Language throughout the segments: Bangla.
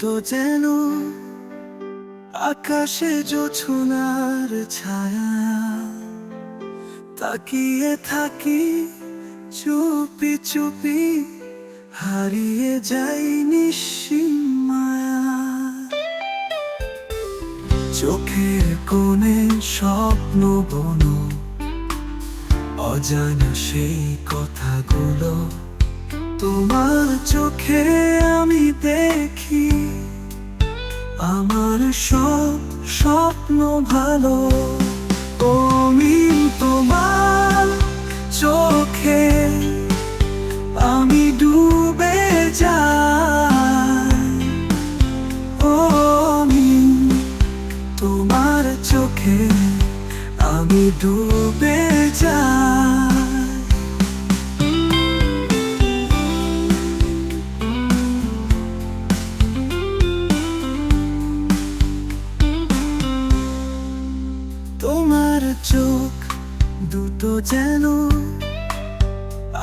তো যেন আকাশে জোছনার ছায়া। তাকিয়ে থাকি, চুপি চুপি, হারিয়ে যাই মায়া। চোখের কোণে স্বপ্ন বনো, অজানা সেই কথাগুলো তোমার চোখে আমি দেখি আমার সব স্বপ্ন ভালো। তুমি তোমার চোখে আমি ডুবে যাই। আমি তোমার চোখে আমি ডুবে যাই। তোমার চোখ দুটো যেন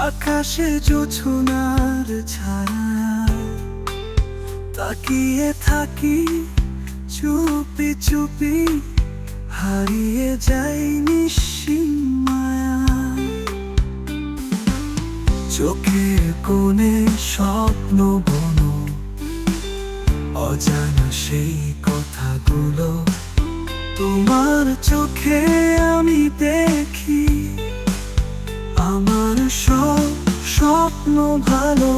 আকাশে জোছনার ছায়া। তাকিয়ে থাকি, চুপি চুপি, হারিয়ে যাই মায়া। চোখের কোণে স্বপ্ন বনো, অজানা সেই কথাগুলো তোমার চোখে আমি দেখি আমার সব স্বপ্ন ভালো।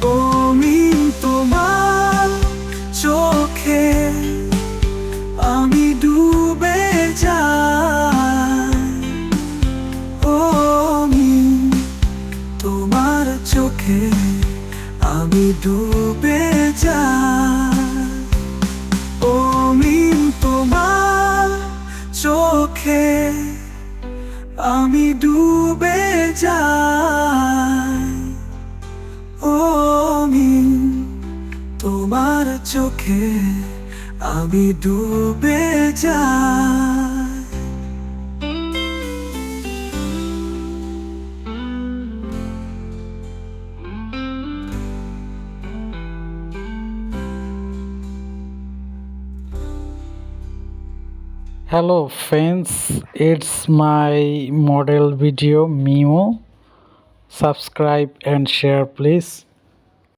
তুমি তোমার চোখে আমি ডুবে যাই। আমি তোমার চোখে আমি ডুবে যাই। চোখে আমি ডুবে যাই। ও আমি তোমার চোখে আমি ডুবে যাই। Hello friends, it's my model video Mimo. Subscribe and share please.